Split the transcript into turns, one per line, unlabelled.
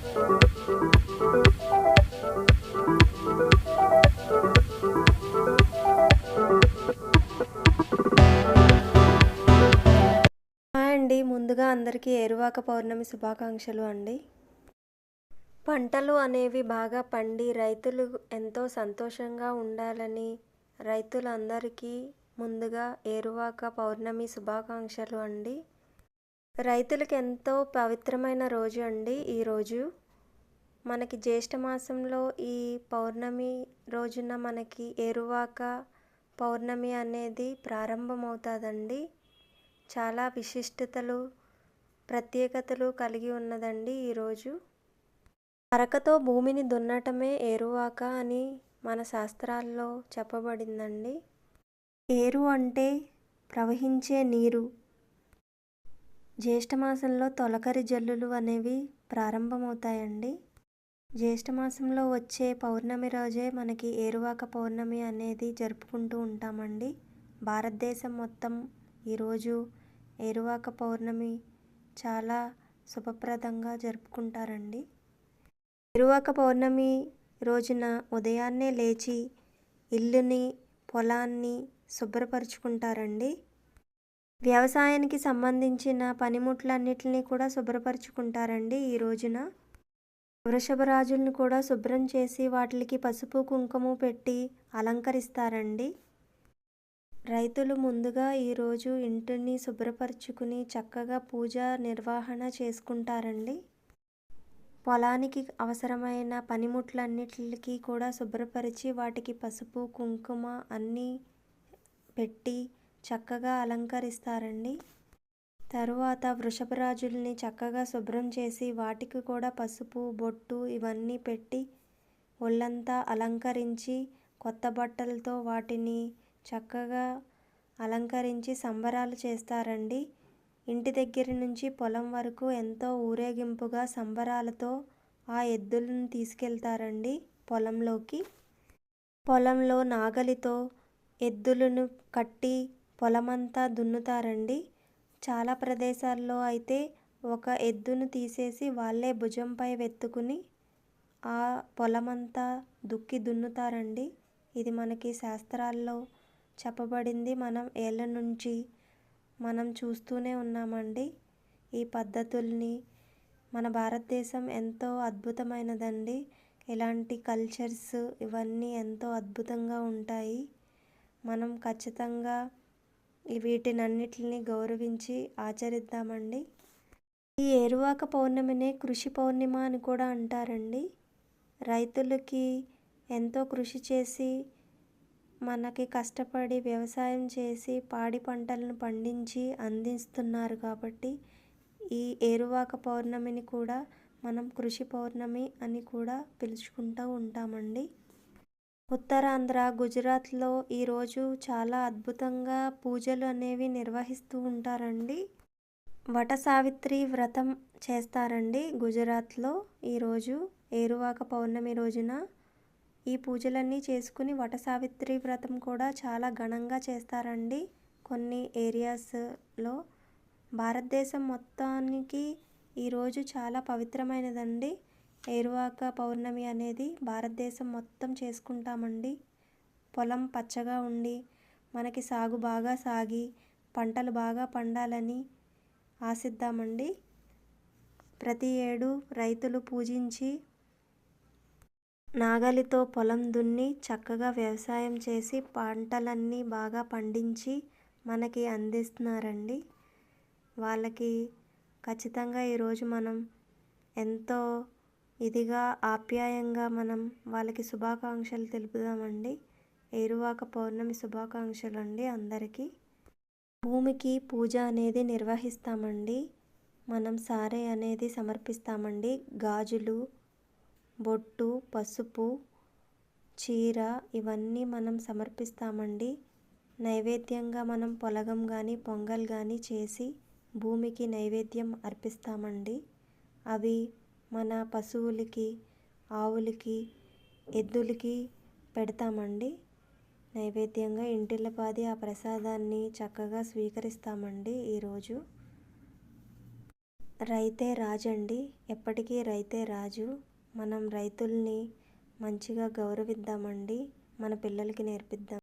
Hi అండి. ముందుగా అందరికీ ఏరువాక పౌర్ణమి శుభాకాంక్షలు అండి. పంటలు అనేవి బాగా పండి రైతులు ఎంతో సంతోషంగా ఉండాలని రైతులందరికీ ముందుగా ఏరువాక పౌర్ణమి శుభాకాంక్షలు అండి. రైతులకు ఎంతో పవిత్రమైన రోజు అండి ఈరోజు మనకి జ్యేష్ఠ మాసంలో ఈ పౌర్ణమి రోజున మనకి ఏరువాక పౌర్ణమి అనేది ప్రారంభమవుతుందండి. చాలా విశిష్టతలు ప్రత్యేకతలు కలిగి ఉన్నదండి ఈరోజు అరకతో భూమిని దున్నటమే ఏరువాక అని మన శాస్త్రాల్లో చెప్పబడిందండి. ఏరు అంటే ప్రవహించే నీరు. జ్యేష్ఠమాసంలో తొలకరి జల్లులు అనేవి ప్రారంభమవుతాయండి. జ్యేష్ఠమాసంలో వచ్చే పౌర్ణమి రోజే మనకి ఏరువాక పౌర్ణమి అనేది జరుపుకుంటూ ఉంటామండి. భారతదేశం మొత్తం ఈరోజు ఏరువాక పౌర్ణమి చాలా శుభప్రదంగా జరుపుకుంటారండి. ఏరువాక పౌర్ణమి రోజున ఉదయాన్నే లేచి ఇల్లుని పొలాన్ని శుభ్రపరుచుకుంటారండి. వ్యవసాయానికి సంబంధించిన పనిముట్లన్నిటిని కూడా శుభ్రపరుచుకుంటారండి ఈ రోజున. వృషభ రాజులను కూడా శుభ్రం చేసి వాటికి పసుపు కుంకుమ పెట్టి అలంకరిస్తారండి. రైతులు ముందుగా ఈరోజు ఇంటిని శుభ్రపరచుకుని చక్కగా పూజ నిర్వహణ చేసుకుంటారండి. పొలానికి అవసరమైన పనిముట్లన్నిటికి కూడా శుభ్రపరిచి వాటికి పసుపు కుంకుమ అన్నీ పెట్టి చక్కగా అలంకరిస్తారండి. తరువాత వృషభరాజుల్ని చక్కగా శుభ్రం చేసి వాటికి కూడా పసుపు బొట్టు ఇవన్నీ పెట్టి ఒళ్ళంతా అలంకరించి కొత్త బట్టలతో వాటిని చక్కగా అలంకరించి సంబరాలు చేస్తారండి. ఇంటి దగ్గర నుంచి పొలం వరకు ఎంతో ఊరేగింపుగా సంబరాలతో ఆ ఎద్దులను తీసుకెళ్తారండి పొలంలోకి. పొలంలో నాగలితో ఎద్దులను కట్టి పొలమంతా దున్నుతారండి. చాలా ప్రదేశాల్లో అయితే ఒక ఎద్దును తీసేసి వాళ్ళే భుజంపై వెత్తుకుని ఆ పొలమంతా దుక్కి దున్నుతారండి. ఇది మనకి శాస్త్రాల్లో చెప్పబడింది. మనం ఏళ్ళ నుంచి మనం చూస్తూనే ఉన్నామండి. ఈ పద్ధతుల్ని మన భారతదేశం ఎంతో అద్భుతమైనదండి. ఇలాంటి కల్చర్స్ ఇవన్నీ ఎంతో అద్భుతంగా ఉంటాయి. మనం ఖచ్చితంగా వీటినన్నిటిని గౌరవించి ఆచరిద్దామండి. ఈ ఏరువాక పౌర్ణమినే కృషి పౌర్ణిమ అని కూడా అంటారండి. రైతులకి ఎంతో కృషి చేసి మనకి కష్టపడి వ్యవసాయం చేసి పాడి పంటలను పండించి అందిస్తున్నారు కాబట్టి ఈ ఏరువాక పౌర్ణమిని కూడా మనం కృషి పౌర్ణమి అని కూడా పిలుచుకుంటూ ఉంటామండి. ఉత్తరాంధ్ర గుజరాత్లో ఈరోజు చాలా అద్భుతంగా పూజలు అనేవి నిర్వహిస్తూ ఉంటారండి. వట సావిత్రి వ్రతం చేస్తారండి గుజరాత్లో ఈరోజు ఏరువాక పౌర్ణమి రోజున. ఈ పూజలన్నీ చేసుకుని వట సావిత్రి వ్రతం కూడా చాలా ఘనంగా చేస్తారండి కొన్ని ఏరియాస్లో. భారతదేశం మొత్తానికి ఈరోజు చాలా పవిత్రమైనదండి. ఏరువాక పౌర్ణమి అనేది భారతదేశం మొత్తం చేసుకుంటామండి. పొలం పచ్చగా ఉండి మనకి సాగు బాగా సాగి పంటలు బాగా పండాలని ఆశిద్దామండి. ప్రతి ఏడు రైతులు పూజించి నాగలితో పొలం దున్ని చక్కగా వ్యవసాయం చేసి పంటలన్నీ బాగా పండించి మనకి అందిస్తున్నారండి. వాళ్ళకి ఖచ్చితంగా ఈరోజు మనం ఎంతో ఇదిగా ఆప్యాయంగా మనం వాళ్ళకి శుభాకాంక్షలు తెలుపుదామండి. ఏరువాక పౌర్ణమి శుభాకాంక్షలు అండి అందరికీ. భూమికి పూజ అనేది నిర్వహిస్తామండి. మనం సారే అనేది సమర్పిస్తామండి. గాజులు బొట్టు పసుపు చీర ఇవన్నీ మనం సమర్పిస్తామండి. నైవేద్యంగా మనం పొలగం కానీ పొంగల్ కానీ చేసి భూమికి నైవేద్యం అర్పిస్తామండి. అవి మన పశువులకి ఆవులకి ఎద్దులకి పెడతామండి. నైవేద్యంగా ఇంటిల్లపాది ఆ ప్రసాదాన్ని చక్కగా స్వీకరిస్తామండి ఈరోజు. రైతే రాజండి. ఎప్పటికీ రైతే రాజు. మనం రైతుల్ని మంచిగా గౌరవిద్దామండి. మన పిల్లలకి నేర్పిద్దాం.